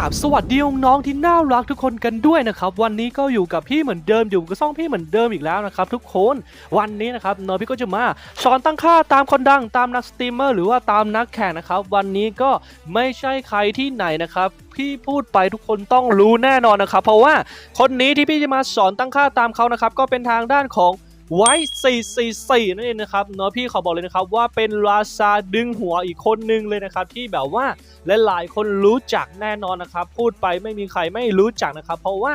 ราบสวัสดีน้องๆที่น่ารักทุกคนกันด้วยนะครับวันนี้ก็อยู่กับพี่เหมือนเดิมอยู่กับซ่องพี่เหมือนเดิมอีกแล้วนะครับทุกคนวันนี้นะครับน้องพี่ก็จะมาสอนตั้งค่าตามคนดังตามนักสตรีมเมอร์หรือว่าตามนักแข่งนะครับวันนี้ก็ไม่ใช่ใครที่ไหนนะครับพี่พูดไปทุกคนต้องรู้แน่นอนนะครับ เพราะว่าคนนี้ที่พี่จะมาสอนตั้งค่าตามเขานะครับก็เป็นทางด้านของ ไว้ 444 นั่นเองนะครับเนาะพี่ขอบอกเลยนะครับว่าเป็นราชาดึงหัวอีกคนนึงเลยนะครับที่แบบว่าหลายๆคนรู้จักแน่นอนนะครับ พูดไปไม่มีใครไม่รู้จักนะครับ เพราะว่า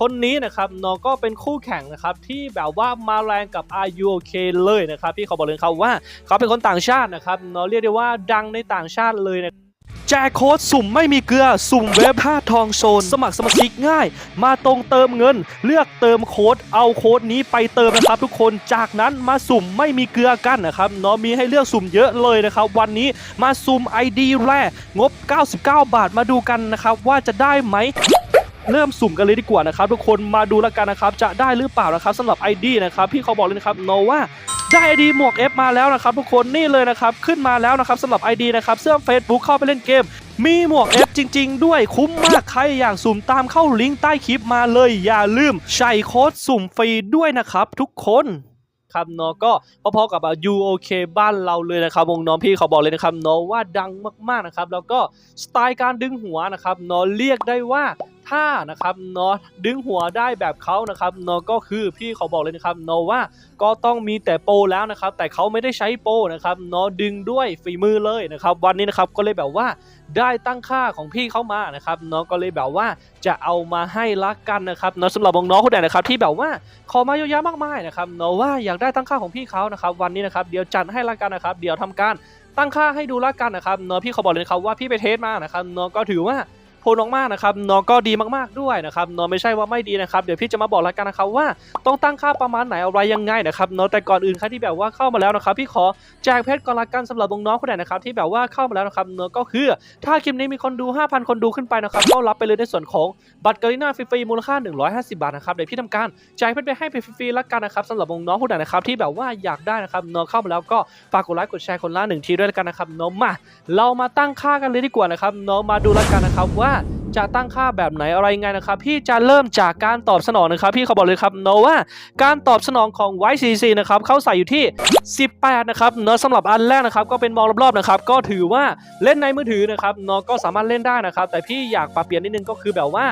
คนนี้นะครับเนาะก็เป็นคู่แข่งนะครับที่แบบว่ามาแรงกับ RUK เลยนะครับพี่ขอบอกเลยครับว่าเขาเป็นคนต่างชาตินะครับเนาะเรียกได้ว่าดังในต่างชาติเลยนะ แจกโค้ดสุ่มไม่มีเกลือ สุ่มเว็บ5ทองโซน สมัครสมาชิกง่าย มาตรงเติมเงิน เลือกเติมโค้ดเอาโค้ดนี้ไปเติมนะครับทุกคนจากนั้นมาสุ่มไม่มีเกลือกันนะครับเนาะมีให้เลือกสุ่มเยอะเลยนะครับวันนี้มาสุ่ม ID แรกงบ 99 บาทมาดูกันนะครับว่าจะได้ไหมเริ่มสุ่มกันเลยดีกว่านะครับทุกคนมาดูแล้วกันนะครับจะได้หรือเปล่านะครับสำหรับ ID นะครับพี่เขาบอกเลยนะครับโนว่า ได้ ID หมวก F มาแล้วนะครับทุกคนนี่เลยนะครับขึ้นมาแล้วนะครับสำหรับ ID นะครับเสื้อ Facebook เข้าไปเล่นเกม มีหมวก F จริง ๆ ด้วยคุ้มมากใครอยากสุ่มตามเข้าลิงก์ใต้คลิปมาเลยอย่าลืมใช้โค้ดสุ่มฟรีด้วยนะครับทุกคนครับเนาะก็พอๆกับ UOK บ้านเราเลยนะครับวงน้องพี่เขาบอกเลยนะครับเนาะว่าดังมากๆนะครับ แล้วก็สไตล์การดึงหัวนะครับเนาะเรียกได้ว่า ถ้านะครับเนาะดึงหัวได้แบบเขานะครับเนาะก็คือพี่เขาบอกเลยนะครับเนาะว่าก็ต้องมีแต่โปแล้วนะครับ แต่เขาไม่ได้ใช้โปนะครับเนาะดึงด้วยฝีมือเลยนะครับ วันนี้นะครับก็เลยแบบว่าได้ตั้งค่าของพี่เขามานะครับเนาะก็เลยแบบว่าจะเอามาให้รักกันนะครับเนาะสำหรับน้องๆคนไหนนะครับ ที่แบบว่าขอมาเยอะแยะมากมายนะครับเนาะว่าอยากได้ตั้งค่าของพี่เขานะครับ วันนี้นะครับเดี๋ยวจัดให้รักกันนะครับ เดี๋ยวทำการตั้งค่าให้ดูรักกันนะครับเนาะพี่เขาบอกเลยนะครับว่าพี่ไปเทสมานะครับเนาะก็ถือว่า ผลออกมานะครับน้องก็ดีมากๆด้วยนะครับน้องไม่ใช่ว่าไม่ดีนะครับเดี๋ยวพี่จะมาบอกแล้วกันนะครับว่าต้องตั้งค่าประมาณไหนอะไรยังไงนะครับน้องแต่ก่อนอื่นใครที่แบบว่าเข้ามาแล้วนะครับพี่ขอแจกเพชรก่อนละกันสำหรับน้องๆคนไหนนะครับที่แบบว่าเข้ามาแล้วนะครับน้องก็คือถ้าคลิปนี้มีคนดู 5,000 คนดูขึ้นไปนะครับก็รับไปเลยในส่วนของบัตรกาลิน่าฟรีๆมูลค่า 150 บาทนะครับเดี๋ยวพี่ทำการแจกเพชรไปให้ฟรีๆละกันนะครับสำหรับน้องๆคนไหนนะครับที่แบบว่าอยากได้นะครับน้องเข้ามาแล้วก็ฝากกดไลค์กดแชร์คนละหนึ่งทีด้วยละกันนะครับน้องมา เรามาตั้งค่ากันเลยดีกว่านะครับน้องมาดูล้วกันนะครับว่า จะตั้งค่าแบบไหนอะไรยังไงนะครับพี่จะเริ่มจากการตอบสนองนะครับ พี่เขาบอกเลยครับโนว่าการตอบสนองของ YCC นะครับเขาใส่อยู่ที่ 18 นะครับเนอะสำหรับอันแรกนะครับ ก็เป็นมองรอบๆนะครับ ก็ถือว่าเล่นในมือถือนะครับเนอะก็สามารถเล่นได้นะครับ แต่พี่อยากปรับเปลี่ยนนิดนึงก็คือแบบว่า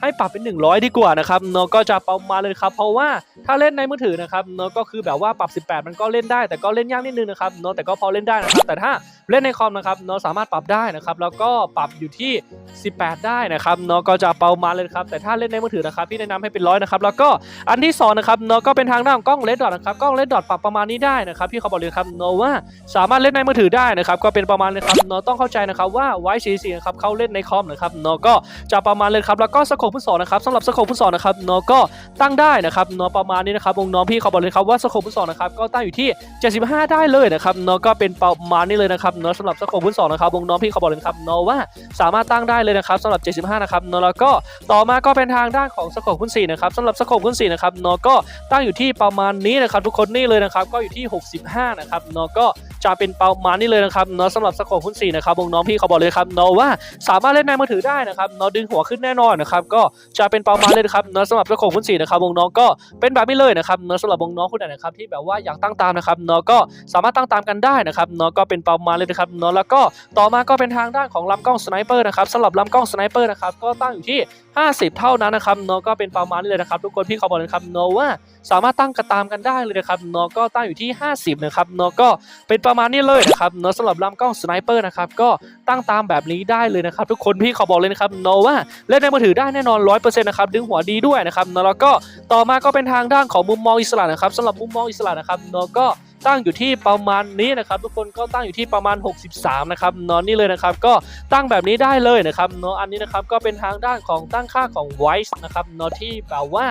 ให้ปรับเป็น 100 ดีกว่านะครับเนอะก็จะประมาณเลยครับ เพราะว่าถ้าเล่นในมือถือนะครับเนอะก็คือแบบว่าปรับ 18 มันก็เล่นได้ แต่ก็เล่นยากนิดนึงนะครับเนอะแต่ก็พอเล่นได้นะครับแต่ถ้าเล่นในคอมนะครับเนอะสามารถปรับได้นะครับ แล้วก็ปรับอยู่ที่ 18 ได้นะครับเนอะก็จะประมาณเลยครับแต่ถ้าเล่นในมือถือนะครับพี่แนะนำให้เป็นร้อยนะครับแล้วก็อันที่สองนะครับเนอะก็เป็นทางด้านกล้องเลดดอทนะครับกล้องเลดดอทปรับประมาณนี้ได้นะครับพี่เขาบอกเลยครับเนอะว่าสามารถเล่นในมือถือได้นะครับก็เป็นประมาณเลยครับเนอะต้องเข้าใจนะครับว่าไว้สีสีนะครับเขาเล่นในคอมนะครับเนอะก็จะประมาณเลยครับแล้วก็สโคปพื้นสองนะครับสำหรับสโคปพื้นสองนะครับเนอะก็ตั้งได้นะครับเนอะประมาณนี้นะครับวงน้องพี่เขาบอกเลยครับว่าสโคปพื้นสองนะครับก็ตั้งอยู่ที่ 75 ได้เลยนะครับเนอะก็เป็นประมาณนี้เลยนะครับเนอะสำหรับสโคปพื้นสองนะครับวงน้องพี่เขาบอกเลยครับเนอะว่าสามารถตั้งได้เลยนะครับสำหรับ 75 นะครับเนอะแล้วก็ต่อมาก็เป็นทางด้านของสโคปพื้นสี่นะครับสำหรับสโคปพื้นสี่นะครับเนอะก็ตั้งอยู่ที่ประมาณนี้นะครับทุกคนนี่เลยนะครับก็อยู่ที่ 65 นะครับเนอะก็จะเป็นประมาณนี้เลยนะครับเนอะสำหรับสโคปพื้นสี่นะครับวงน้องพี่เขาบอกเลยครับเนอะว่าสามารถเล่นในมือถือได้นะครับเนอะดึงหัวขึ้นแน่นอนนะครับก็จะเป็นประมาณเลยนะครับเนอะสำหรับสโคปพื้นสี่นะครับวงน้องก็เป็นแบบนี้เลยนะครับเนอะสำหรับวงน้องคนไหนนะครับที่แบบว่าอยากตั้งตามนะครับเนอะก็สามารถตั้งตามกันได้นะครับเนอะก็เป็นประมาณเลยนะครับเนอะแล้วก็ต่อมาก็เป็นทางด้านของลำกล้องสไนเปอร์นะครับสำหรับลำกล้องสไนเปอร์นะครับก็ตั้งอยู่ที่ 50 เท่านั้นนะครับเนอะก็เป็นประมาณนี้เลยนะครับ ทุกคนพี่ขาบอกเลยนะครับเนอะว่าสามารถตั้งกระตามกันได้เลยนะครับเนอะก็ตั้งอยู่ที่ 50 นะครับเนอะก็เป็นประมาณนี้เลยนะครับเนอะสำหรับลำกล้องสไนเปอร์นะครับก็ตั้งตามแบบนี้ได้เลยนะครับ ทุกคนพี่ขาบอกเลยนะครับเนอะว่าเล่นในมือถือได้แน่นอน 100%นะครับดึงหัวดีด้วยนะครับเนอะแล้วก็ต่อมาก็เป็นทางด้านของมุมมองอิสระนะครับสำหรับมุมมองอิสระนะครับเนอะก็ ตั้งอยู่ที่ประมาณนี้นะครับทุกคนก็ตั้งอยู่ที่ประมาณ 63 นะครับเนอะนี่เลยนะครับ ก็ตั้งแบบนี้ได้เลยนะครับเนอะอันนี้นะครับก็เป็นทางด้านของตั้งค่าของ voice นะครับเนอะที่แบบว่า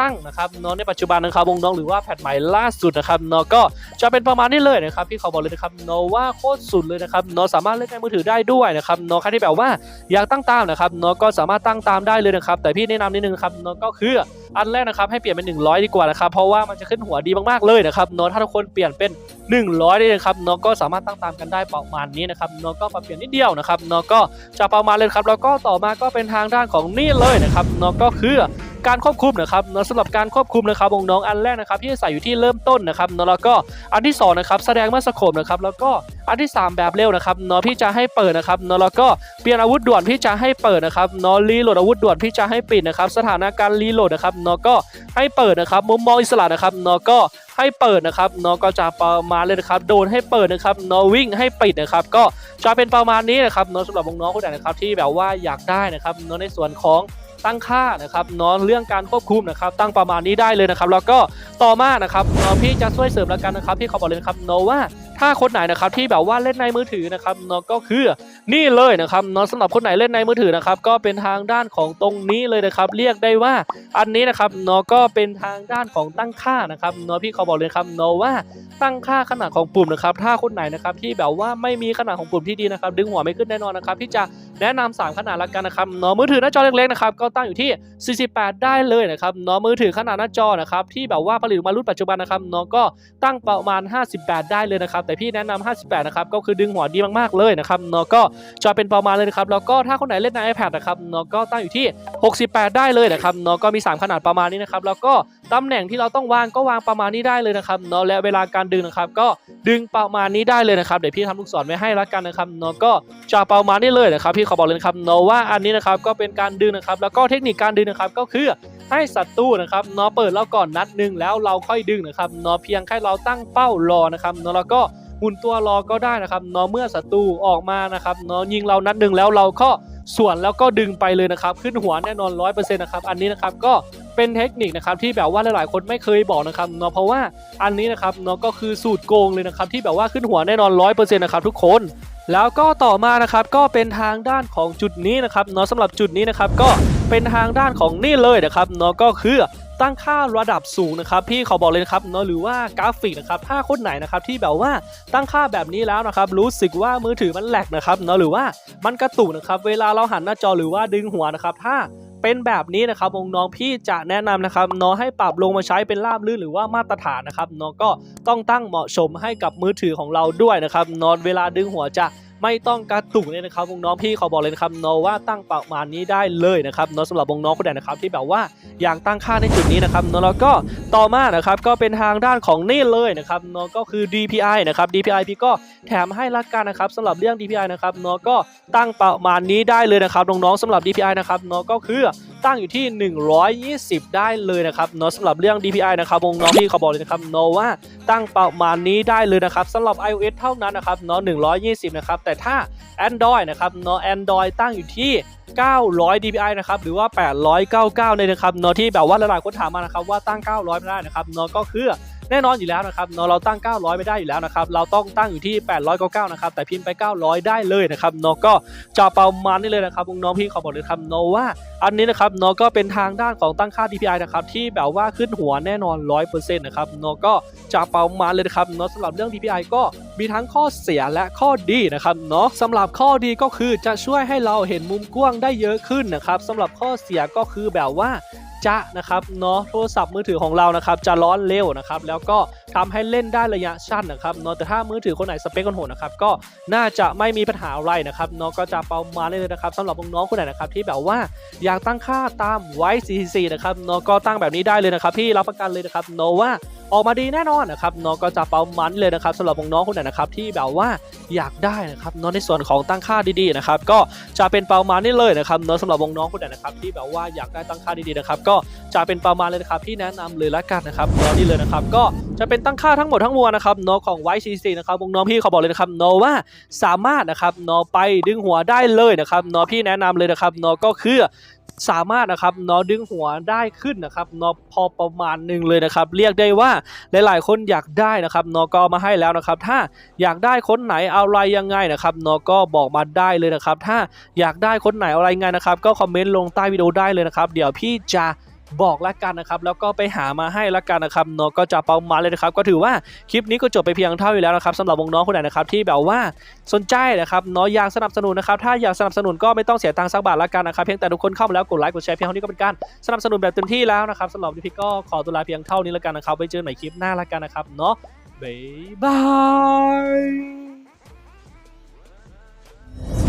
ตั้งนะครับเนาะในปัจจุบันนะครับวงน้องหรือว่าแพทใหม่ล่าสุดนะครับเนาะก็จะเป็นประมาณนี้เลยนะครับพี่เขาบอกเลยนะครับเนาะว่าโคตรสุดเลยนะครับเนาะสามารถเล่นในมือถือได้ด้วยนะครับเนาะใครที่แบบว่าอยากตั้งตามนะครับเนาะก็สามารถตั้งตามได้เลยนะครับ แต่พี่แนะนำนิดนึงครับเนาะก็คือ อันแรกนะครับให้เปลี่ยนเป็น 100 ดีกว่านะครับเพราะว่ามันจะขึ้นหัวดีมากๆเลยนะครับเนาะถ้าทุกคนเปลี่ยนเป็น 100ได้เลยครับเนาะก็สามารถตั้งตามกันได้ประมาณนี้นะครับเนาะก็ปรับเปลี่ยนนิดเดียวนะครับเนาะก็จะประมาณเลยครับแล้วก็ต่อมาก็เป็นทางด้านของนี่เลยนะครับเนาะก็คือ การควบคุมนะครับเนาะสำหรับการควบคุมนะครับวงน้องอันแรกนะครับที่จะใส่อยู่ที่เริ่มต้นนะครับเนาะแล้วก็อันที่สองนะครับแสดงมื่อสโคปนะครับแล้วก็อันที่สามแบบเร็วนะครับเนาะพี่จะให้เปิดนะครับเนาะแล้วก็เปลี่ยนอาวุธด่วนพี่จะให้เปิดนะครับเนาะรีโหลดอาวุธด่วนพี่จะให้ปิดนะครับสถานการณ์รีโหลดนะครับเนาะก็ให้เปิดนะครับมุมมองอิสระนะครับเนาะก็ให้เปิดนะครับเนาะก็จะประมาณเลยนะครับโดนให้เปิดนะครับเนาะวิ่งให้ปิดนะครับก็จะเป็นประมาณนี้นะครับเนาะสำหรับน้องๆคนไหนนะครับที่แบบว่าอยากได้นะครับเนาะในส่วนของ ตั้งค่านะครับนอนเรื่องการควบคุมนะครับตั้งประมาณนี้ได้เลยนะครับ แล้วก็ต่อมานะครับพี่จะช่วยเสริมแล้วกันนะครับพี่ขอบอกเลยนะครับโนว่าถ้าคนไหนนะครับที่แบบว่าเล่นในมือถือนะครับเนาะก็คือ นี่เลยนะครับเนาะสำหรับคนไหนเล่นในมือถือนะครับก็เป็นทางด้านของตรงนี้เลยนะครับ เรียกได้ว่าอันนี้นะครับเนาะก็เป็นทางด้านของตั้งค่านะครับเนาะพี่ขอบอกเลยครับเนาะว่าตั้งค่าขนาดของปุ่มนะครับถ้าคนไหนนะครับที่แบบว่าไม่มีขนาดของปุ่มที่ดีนะครับ ดึงหัวไม่ขึ้นแน่นอนนะครับที่จะแนะนำ3ขนาดละกันนะครับเนาะมือถือหน้าจอเล็กๆนะครับก็ตั้งอยู่ที่ 48 ได้เลยนะครับเนาะมือถือขนาดหน้าจอนะครับที่แบบว่าผลิตมารุ่นปัจจุบันนะครับเนาะก็ตั้งประมาณ 58 ได้เลยนะครับแต่พี่แนะนำ58 นะครับก็คือดึงหัวดีมากๆเลยนะครับเนาะก็จะเป็นประมาณเลยนะครับแล้วก็ถ้าคนไหนเล่นใน iPad นะครับเนาะก็ตั้งอยู่ที่ 68 ได้เลยนะครับเนาะก็มี 3 ขนาดประมาณนี้นะครับแล้วก็ตำแหน่งที่เราต้องวางก็วางประมาณนี้ได้เลยนะครับเนาะและเวลาการดึงนะครับ ก็ดึงประมาณนี้ได้เลยนะครับเดี๋ยวพี่ทำลูกศรไว้ให้แล้วกันนะครับเนาะก็จะประมาณนี้เลยนะครับพี่ขอบอกเลยนะครับเนาะว่าอันนี้นะครับก็เป็นการดึงนะครับ แล้วก็เทคนิคการดึงนะครับก็คือให้ศัตรูนะครับเนาะเปิดเราก่อนนัดหนึ่งแล้วเราค่อยดึงนะครับเนาะเพียงแค่เราตั้งเป้ารอนะครับเนาะแล้วก็ หมุนตัวรอก็ได้นะครับเนาะเมื่อศัตรูออกมานะครับเนาะยิงเรานัดหนึ่งแล้วเราก็ส่วนแล้วก็ดึงไปเลยนะครับ ขึ้นหัวแน่นอนร้อยเปอร์เซ็นต์นะครับอันนี้นะครับก็เป็นเทคนิคนะครับที่แบบว่าหลายๆ คนไม่เคยบอกนะครับเนาะเพราะว่าอันนี้นะครับเนาะก็คือสูตรโกงเลยนะครับที่แบบว่าขึ้นหัวแน่นอนร้อยเปอร์เซ็นต์นะครับทุกคนแล้วก็ต่อมานะครับก็เป็นทางด้านของจุดนี้นะครับเนาะสำหรับจุดนี้นะครับก็เป็นทางด้านของนี่เลยนะครับเนาะก็คือ ตั้งค่าระดับสูงนะครับพี่เขาบอกเลยนะครับเนาะหรือว่ากราฟิกนะครับถ้าคนไหนนะครับที่แบบว่าตั้งค่าแบบนี้แล้วนะครับรู้สึกว่ามือถือมันแหลกนะครับเนาะหรือว่ามันกระตุกนะครับเวลาเราหันหน้าจอหรือว่าดึงหัวนะครับถ้าเป็นแบบนี้นะครับน้องพี่จะแนะนำนะครับน้องให้ปรับลงมาใช้เป็นราบลื่นหรือว่ามาตรฐานนะครับน้องก็ต้องตั้งเหมาะสมให้กับมือถือของเราด้วยนะครับน้อนเวลาดึงหัวจะ ไม่ต้องกระตุกเลยนะครับวงน้องพี่เขาบอกเลยนะครับน้องว่าตั้งประมาณนี้ได้เลยนะครับน้องสำหรับวงน้องคนไหนนะครับที่แบบว่าอยากตั้งค่าในจุดนี้นะครับน้องแล้วก็ต่อมานะครับก็เป็นทางด้านของนี่เลยนะครับน้องก็คือ DPI นะครับ DPI พี่ก็แถมให้ละกันนะครับสำหรับเรื่อง DPI นะครับน้องก็ตั้งประมาณนี้ได้เลยนะครับน้องๆสำหรับ DPI นะครับน้องก็คือ ตั้งอยู่ที่ 120 ได้เลยนะครับเนาะสำหรับเรื่อง DPI นะครับวงน้องที่เขาบอกเลยนะครับเนาะว่าตั้งประมาณนี้ได้เลยนะครับสำหรับ iOS เท่านั้นนะครับเนาะ120 นะครับ แต่ถ้า Android นะครับเนาะ Android ตั้งอยู่ที่900 DPI นะครับหรือว่า 899 เลยนะครับเนาะที่แบบว่าหลายๆคนถามมานะครับว่าตั้ง 900ไม่ได้นะครับเนาะก็คือ แน่นอนอยู่แล้วนะครับเนาะเราตั้ง 900 ไม่ได้อยู่แล้วนะครับเราต้องตั้งอยู่ที่ 899 นะครับแต่พิมพ์ไป 900 ได้เลยนะครับเนาะก็จะประมาณนี้เลยนะครับน้องพี่ขอบอกเลยครับเนาะว่าอันนี้นะครับเนาะก็เป็นทางด้านของตั้งค่า DPI นะครับที่แบบว่าขึ้นหัวแน่นอน 100%นะครับเนาะก็จะประมาณเลยนะครับเนาะสำหรับเรื่อง DPI ก็มีทั้งข้อเสียและข้อดีนะครับเนาะสำหรับข้อดีก็คือจะช่วยให้เราเห็นมุมกว้างได้เยอะขึ้นนะครับสำหรับข้อเสียก็คือแบบว่า จะนะครับเนาะโทรศัพท์มือถือของเรานะครับจะร้อนเร็วนะครับแล้วก็ทำให้เล่นได้ระยะสั้นนะครับเนาะแต่ถ้ามือถือคนไหนสเปคคนโหดนะครับก็น่าจะไม่มีปัญหาอะไรนะครับเนาะก็จะประมาณนี้เลยนะครับสำหรับน้องๆคนไหนนะครับที่แบบว่าอยากตั้งค่าตามไว้ CCC นะครับเนาะก็ตั้งแบบนี้ได้เลยนะครับพี่รับประกันเลยนะครับเนาะว่า ออกมาดีแน่นอนนะครับเนาะก็จะประมาณนี้เลยนะครับสำหรับน้องคนไหนนะครับที่แบบว่าอยากได้นะครับเนาะในส่วนของตั้งค่าดีๆนะครับก็จะเป็นประมาณนี้เลยนะครับเนาะสำหรับน้องคนไหนนะครับที่แบบว่าอยากได้ตั้งค่าดีๆนะครับก็จะเป็นประมาณเลยนะครับที่แนะนำเลยละกันนะครับเนาะนี่เลยนะครับก็จะเป็นตั้งค่าทั้งหมดทั้งมวลนะครับเนาะของ YCC นะครับวงน้องพี่เขาบอกเลยนะครับเนาะว่าสามารถนะครับเนาะไปดึงหัวได้เลยนะครับเนาะพี่แนะนำเลยนะครับเนาะก็คือ สามารถนะครับนอดึงหัวได้ขึ้นนะครับนอพอประมาณหนึ่งเลยนะครับ เรียกได้ว่าหลายๆ คนอยากได้นะครับนอก็มาให้แล้วนะครับ ถ้าอยากได้คนไหนเอาอะไรยังไงนะครับนอก็บอกมาได้เลยนะครับ ถ้าอยากได้คนไหนอาอะไรยังไงนะครับ ก็คอมเมนต์ลงใต้วิดีโอได้เลยนะครับ เดี๋ยวพี่จะ บอกละกันนะครับแล้วก็ไปหามาให้ละกันนะครับเนาะก็จะเปามาเลยนะครับก็ถือว่าคลิปนี้ก็จบไปเพียงเท่าอยู่แล้วนะครับสำหรับวงน้องคนไหนนะครับที่แบบว่าสนใจนะครับเนาะอยากสนับสนุนนะครับถ้าอยากสนับสนุนก็ไม่ต้องเสียตังค์สักบาทละกันนะครับเพียงแต่ทุกคนเข้ามาแล้วกดไลค์กดแชร์เพียงเท่านี้ก็เป็นการสนับสนุนแบบเต็มที่แล้วนะครับสำหรับพี่ก็ขอตัวลาเพียงเท่านี้ละกันนะครับไว้เจอใหม่คลิปหน้าละกันนะครับเนาะบ๊ายบาย